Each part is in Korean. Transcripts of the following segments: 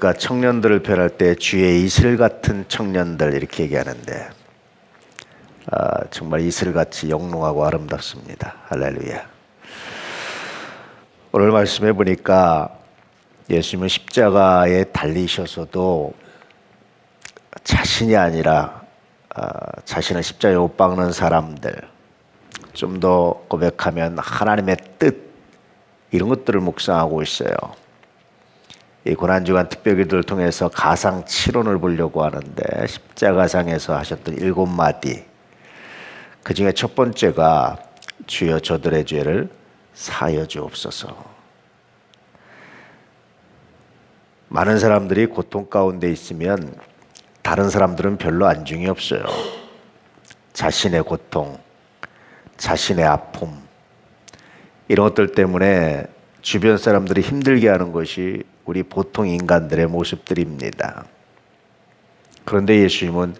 그러니까 청년들을 표현할 때 주의 이슬 같은 청년들 이렇게 얘기하는데 아, 정말 이슬같이 영롱하고 아름답습니다. 할렐루야. 오늘 말씀해 보니까 예수님은 십자가에 달리셔서도 자신이 아니라 아, 자신을 십자가에 못 박는 사람들 좀 더 고백하면 하나님의 뜻 이런 것들을 묵상하고 있어요. 이 고난주간 특별기도를 통해서 가상 치론을 보려고 하는데 십자가상에서 하셨던 일곱 마디 그 중에 첫 번째가 주여 저들의 죄를 사여 주옵소서. 많은 사람들이 고통 가운데 있으면 다른 사람들은 별로 안중이 없어요. 자신의 고통, 자신의 아픔 이런 것들 때문에 주변 사람들이 힘들게 하는 것이 우리 보통 인간들의 모습들입니다. 그런데 예수님은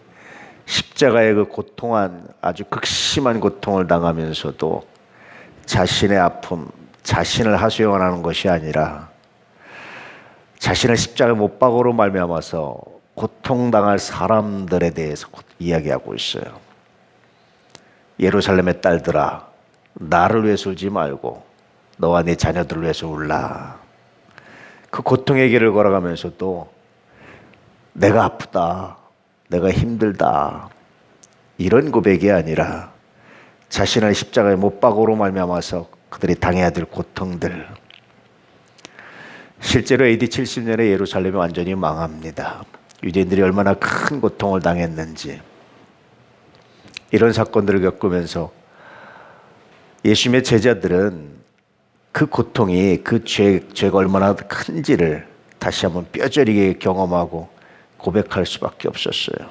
십자가의 그 고통한 아주 극심한 고통을 당하면서도 자신의 아픔, 자신을 하소연하는 것이 아니라 자신을 십자가에 못 박으로 말미암아서 고통당할 사람들에 대해서 이야기하고 있어요. 예루살렘의 딸들아, 나를 위해서 울지 말고 너와 네 자녀들을 위해서 울라. 그 고통의 길을 걸어가면서도 내가 아프다, 내가 힘들다 이런 고백이 아니라 자신을 십자가에 못 박으로 말미암아서 그들이 당해야 될 고통들. 실제로 AD 70년에 예루살렘이 완전히 망합니다. 유대인들이 얼마나 큰 고통을 당했는지 이런 사건들을 겪으면서 예수님의 제자들은 그 고통이 그 죄, 죄가 얼마나 큰지를 다시 한번 뼈저리게 경험하고 고백할 수밖에 없었어요.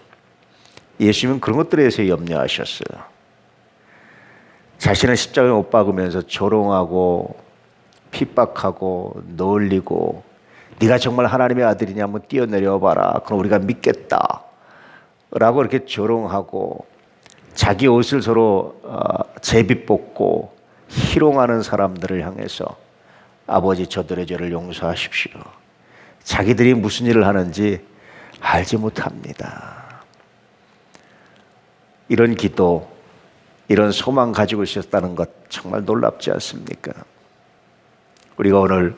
예수님은 그런 것들에 대해서 염려하셨어요. 자신을 십자가에 못 박으면서 조롱하고 핍박하고 놀리고 네가 정말 하나님의 아들이냐 한번 뛰어내려 봐라. 그럼 우리가 믿겠다. 라고 이렇게 조롱하고 자기 옷을 서로 어, 제비 뽑고 희롱하는 사람들을 향해서 아버지 저들의 죄를 용서하십시오. 자기들이 무슨 일을 하는지 알지 못합니다. 이런 기도, 이런 소망 가지고 있었다는 것 정말 놀랍지 않습니까? 우리가 오늘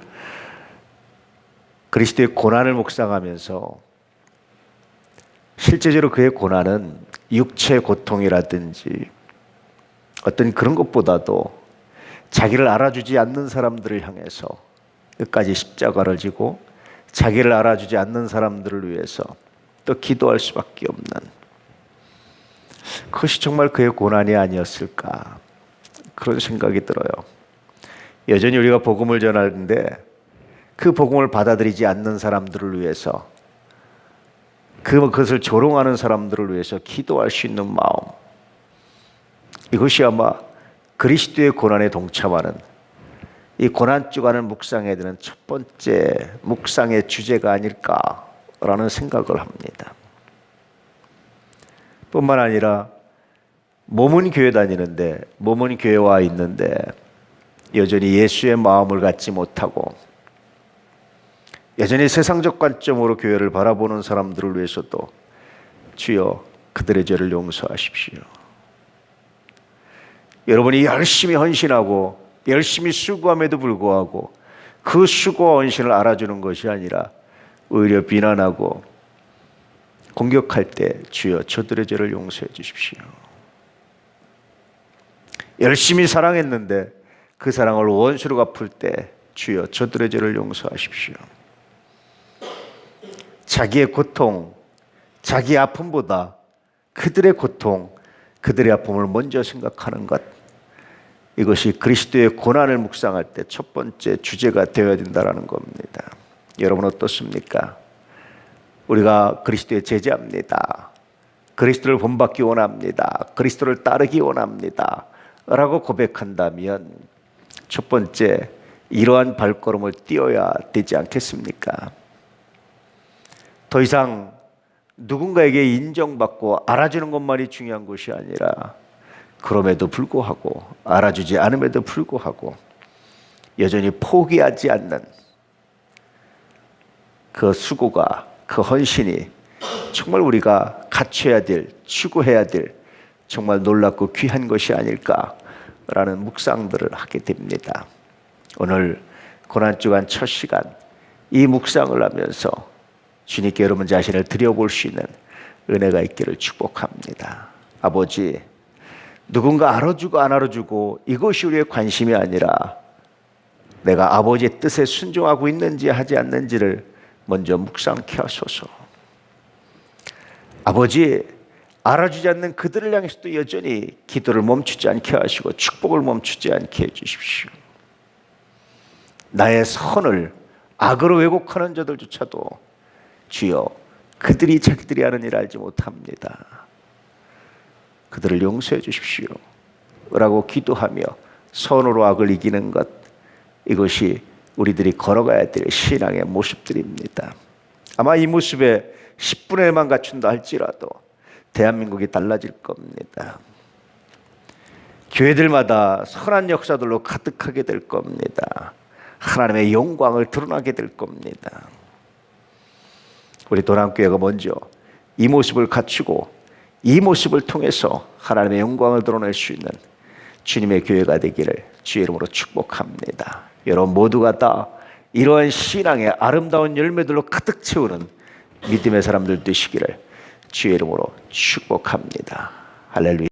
그리스도의 고난을 묵상하면서 실제적으로 그의 고난은 육체 고통이라든지 어떤 그런 것보다도 자기를 알아주지 않는 사람들을 향해서 끝까지 십자가를 지고 자기를 알아주지 않는 사람들을 위해서 또 기도할 수밖에 없는 그것이 정말 그의 고난이 아니었을까 그런 생각이 들어요. 여전히 우리가 복음을 전하는데 그 복음을 받아들이지 않는 사람들을 위해서 그것을 조롱하는 사람들을 위해서 기도할 수 있는 마음 이것이 아마 그리스도의 고난에 동참하는 이 고난 주간을 묵상해야 되는 첫 번째 묵상의 주제가 아닐까라는 생각을 합니다. 뿐만 아니라 몸은 교회 다니는데 몸은 교회 와 있는데 여전히 예수의 마음을 갖지 못하고 여전히 세상적 관점으로 교회를 바라보는 사람들을 위해서도 주여 그들의 죄를 용서하십시오. 여러분이 열심히 헌신하고 열심히 수고함에도 불구하고 그 수고와 헌신을 알아주는 것이 아니라 오히려 비난하고 공격할 때 주여 저들의 죄를 용서해 주십시오. 열심히 사랑했는데 그 사랑을 원수로 갚을 때 주여 저들의 죄를 용서하십시오. 자기의 고통, 자기 아픔보다 그들의 고통, 그들의 아픔을 먼저 생각하는 것. 이것이 그리스도의 고난을 묵상할 때 첫 번째 주제가 되어야 된다는 겁니다. 여러분 어떻습니까? 우리가 그리스도의 제자입니다. 그리스도를 본받기 원합니다. 그리스도를 따르기 원합니다. 라고 고백한다면 첫 번째 이러한 발걸음을 띄어야 되지 않겠습니까? 더 이상 누군가에게 인정받고 알아주는 것만이 중요한 것이 아니라 그럼에도 불구하고 알아주지 않음에도 불구하고 여전히 포기하지 않는 그 수고가 그 헌신이 정말 우리가 갖춰야 될 추구해야 될 정말 놀랍고 귀한 것이 아닐까라는 묵상들을 하게 됩니다. 오늘 고난 주간 첫 시간 이 묵상을 하면서 주님께 여러분 자신을 드려볼 수 있는 은혜가 있기를 축복합니다. 아버지, 누군가 알아주고 안 알아주고 이것이 우리의 관심이 아니라 내가 아버지의 뜻에 순종하고 있는지 하지 않는지를 먼저 묵상케 하소서. 아버지, 알아주지 않는 그들을 향해서도 여전히 기도를 멈추지 않게 하시고 축복을 멈추지 않게 해주십시오. 나의 선을 악으로 왜곡하는 자들조차도 주여 그들이 자기들이 하는 일을 알지 못합니다. 그들을 용서해 주십시오. 라고 기도하며 선으로 악을 이기는 것 이것이 우리들이 걸어가야 될 신앙의 모습들입니다. 아마 이 모습에 10분의 1만 갖춘다 할지라도 대한민국이 달라질 겁니다. 교회들마다 선한 역사들로 가득하게 될 겁니다. 하나님의 영광을 드러나게 될 겁니다. 우리 도남교회가 먼저 이 모습을 갖추고 이 모습을 통해서 하나님의 영광을 드러낼 수 있는 주님의 교회가 되기를 주의 이름으로 축복합니다. 여러분 모두가 다 이러한 신앙의 아름다운 열매들로 가득 채우는 믿음의 사람들 되시기를 주의 이름으로 축복합니다. 할렐루야.